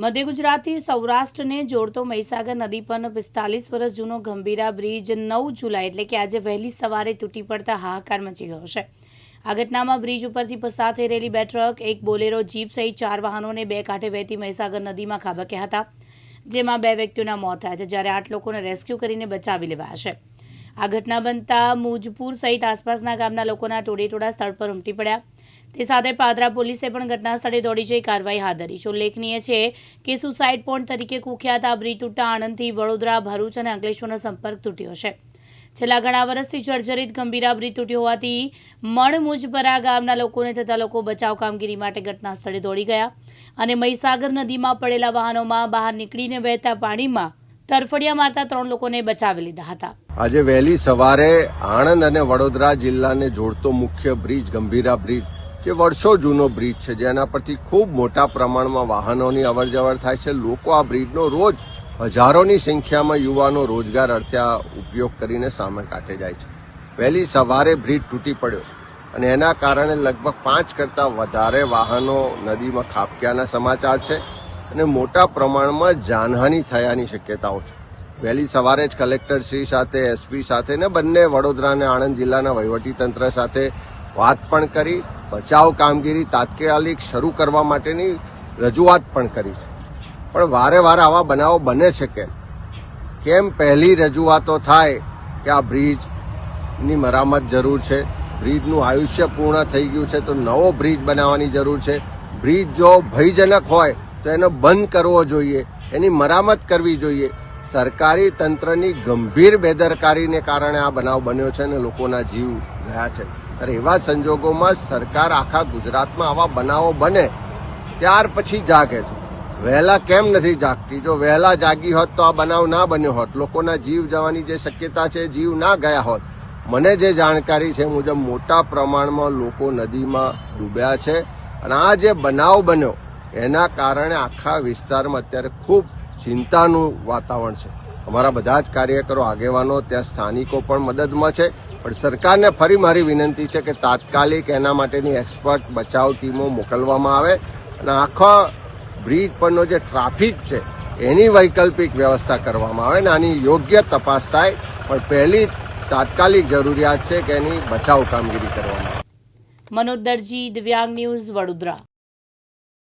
મધ્ય ગુજરાતથી સૌરાષ્ટ્રને જોડતો મહીસાગર નદી પરનો પિસ્તાલીસ વર્ષ જૂનો ગંભીરા બ્રિજ નવ જુલાઈ એટલે કે આજે વહેલી સવારે તૂટી પડતા હાહાકાર મચી ગયો છે. આ ઘટનામાં બ્રિજ ઉપરથી પસાર થઈ રહેલી બે ટ્રક, એક બોલેરો, જીપ સહિત ચાર વાહનોને બે કાંઠે વહેતી મહીસાગર નદીમાં ખાબક્યા હતા, જેમાં બે વ્યક્તિઓના મોત થયા છે, જ્યારે આઠ લોકોને રેસ્ક્યુ કરીને બચાવી લેવાયા છે. આ ઘટના બનતા મુજપુર સહિત આસપાસના ગામના લોકોના ટોળે ટોળા સ્થળ પર ઉમટી પડ્યા. તે સાથે પાદરા પોલીસે પણ ઘટના સ્થળે દોડી જઈ કાર્યવાહી હાથ ધરી છે. ઉલ્લેખનીય છે કે સુસાઇડ પોઈન્ટ તરીકે કુખ્યાત આ બ્રિજ તૂટતા આણંદથી વડોદરા, ભરૂચ અને અંકલેશ્વરનો સંપર્ક તૂટ્યો છે. છેલ્લા ઘણા વર્ષથી જર્જરિત ગંભીરા બ્રિજ તૂટ્યો હોવાથી મણમુજપરા ગામના લોકોને થતા લોકો બચાવ કામગીરી માટે ઘટના સ્થળે દોડી ગયા અને મહીસાગર નદીમાં પડેલા વાહનોમાં બહાર નીકળીને વહેતા પાણીમાં તરફડિયા મારતા ત્રણ લોકોને બચાવી લીધા હતા. આજે વહેલી સવારે આણંદ અને વડોદરા જિલ્લાને જોડતો મુખ્ય બ્રિજ ગંભીરા બ્રિજ જે વર્ષો જૂનો બ્રિજ છે જેના પરથી ખૂબ મોટા પ્રમાણમાં વાહનોની અવરજવર થાય છે. લોકો આ બ્રિજનો રોજ હજારોની સંખ્યામાં યુવાનો રોજગાર અર્થે આ ઉપયોગ કરીને સામે કાઢે જાય છે. વહેલી સવારે બ્રિજ તૂટી પડ્યો અને એના કારણે લગભગ પાંચ કરતાં વધારે વાહનો નદીમાં ખાબક્યાના સમાચાર છે અને મોટા પ્રમાણમાં જાનહાનિ થયાની શક્યતાઓ છે. વહેલી સવારે જ કલેક્ટર શ્રી સાથે, એસપી સાથે ને બંને વડોદરા અને આણંદ જિલ્લાના વહીવટીતંત્ર સાથે વાત પણ કરી. બચાવ કામગીરી તાત્કાલિક શરૂ કરવા માટેની રજૂઆત પણ કરી છે. પણ વારે વારે આવા બનાવો બને છે કેમ? કેમ પહેલી રજૂઆતો થાય કે આ બ્રિજની મરામત જરૂર છે? બ્રિજનું આયુષ્ય પૂર્ણ થઈ ગયું છે તો નવો બ્રિજ બનાવવાની જરૂર છે. બ્રિજ જો ભયજનક હોય તો એનો બંધ કરવો જોઈએ. એની મરામત કરવી જોઈએ. સરકારી તંત્રની ગંભીર બેદરકારીને કારણે આ બનાવ બન્યો છે અને લોકોના જીવ ગયા છે. ત્યારે એવા સંજોગોમાં સરકાર આખા ગુજરાતમાં આવા બનાવો બને, ત્યાર પછી જાગે છે. વહેલા કેમ નથી જાગતી? જો વહેલા જાગી હોત તો આ બનાવ ના બન્યો હોત. લોકોના જીવ જવાની જે શક્યતા છે, જીવ ના ગયા હોત. મને જે જાણકારી છે મુજબ મોટા પ્રમાણમાં લોકો નદીમાં ડૂબ્યા છે અને આ જે બનાવ બન્યો, એના કારણે આખા વિસ્તારમાં અત્યારે ખૂબ ચિંતાનું વાતાવરણ છે. અમારા બધા જ કાર્યકરો, આગેવાનો ત્યાં સ્થાનિકો પણ મદદમાં છે. પણ સરકારને ફરી મારી વિનંતી છે કે તાત્કાલિક એના માટેની એક્સપર્ટ બચાવ ટીમો મોકલવામાં આવે અને આખા બ્રિજ પરનો જે ટ્રાફિક છે, એની વૈકલ્પિક વ્યવસ્થા કરવામાં આવે અને આની યોગ્ય તપાસ થાય. પણ પહેલી તાત્કાલિક જરૂરિયાત છે કે એની બચાવ કામગીરી કરવામાં આવે. મનોજ દરજી, દિવ્યાંગ ન્યૂઝ વડોદરા.